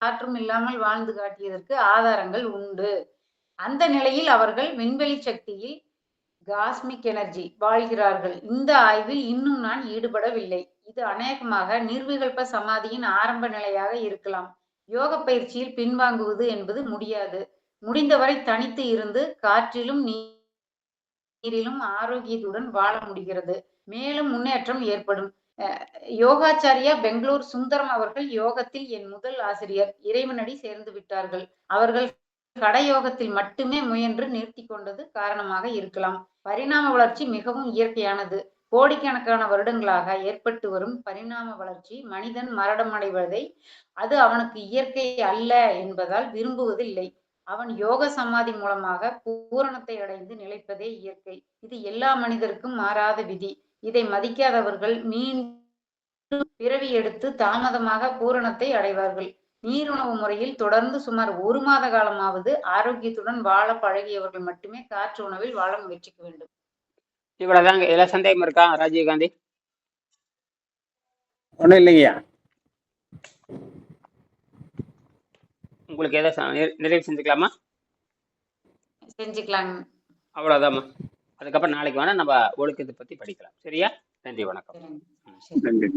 காற்றும் இல்லாமல் வாழ்ந்து காட்டியதற்கு ஆதாரங்கள் உண்டு. அந்த நிலையில் அவர்கள் விண்வெளி சக்தியில் காஸ்மிக் எனர்ஜி வாழ்கிறார்கள். இந்த ஆய்வில் இன்னும் நான் ஈடுபடவில்லை. இது அநேகமாக நிர்விகல்ப சமாதியின் ஆரம்ப நிலையாக இருக்கலாம். யோக பயிற்சியில் பின்வாங்குவது என்பது முடியாது. முடிந்தவரை தனித்து இருந்து காற்றிலும் நீரிலும் ஆரோக்கியத்துடன் வாழ முடிகிறது. மேலும் முன்னேற்றம் ஏற்படும். யோகாச்சாரியா பெங்களூர் சுந்தரம் அவர்கள் யோகத்தில் என் முதல் ஆசிரியர். இறைவனடி சேர்ந்து விட்டார்கள். அவர்கள் கடயோகத்தில் மட்டுமே முயன்று நிறுத்தி கொண்டது காரணமாக இருக்கலாம். பரிணாம வளர்ச்சி மிகவும் இயற்கையானது. கோடிக்கணக்கான வருடங்களாக ஏற்பட்டு வரும் பரிணாம வளர்ச்சி மனிதன் மரணமடைவதை அது அவனுக்கு இயற்கை அல்ல என்பதால் விரும்புவதில்லை. அவன் யோக சமாதி மூலமாக பூரணத்தை அடைந்து நிலைப்பதே இயற்கை. இது எல்லா மனிதருக்கும் மாறாத விதி. இதை மதிக்காதவர்கள் மீண்டும் பிறவி எடுத்து தாமதமாக பூரணத்தை அடைவார்கள். நீருணவு முறையில் தொடர்ந்து சுமார் ஒரு மாத காலமாவது ஆரோக்கியத்துடன் வாழ பழகியவர்கள் மட்டுமே காற்று உணவில் வாழ முயற்சிக்க வேண்டும். இவ்வளவுதாங்க. இதுல சந்தேகம் இருக்கா? ராஜீவ்காந்தி? ஒன்றும் இல்லைங்கய்யா. உங்களுக்கு நிறை- நிறைவு செஞ்சுக்கலாமா? செஞ்சுக்கலாங்க. அவ்வளவுதாம்மா. அதுக்கப்புறம் நாளைக்கு வேணா நம்ம ஒழுக்கத்தை பத்தி படிக்கலாம். சரியா? நன்றி வணக்கம். நன்றி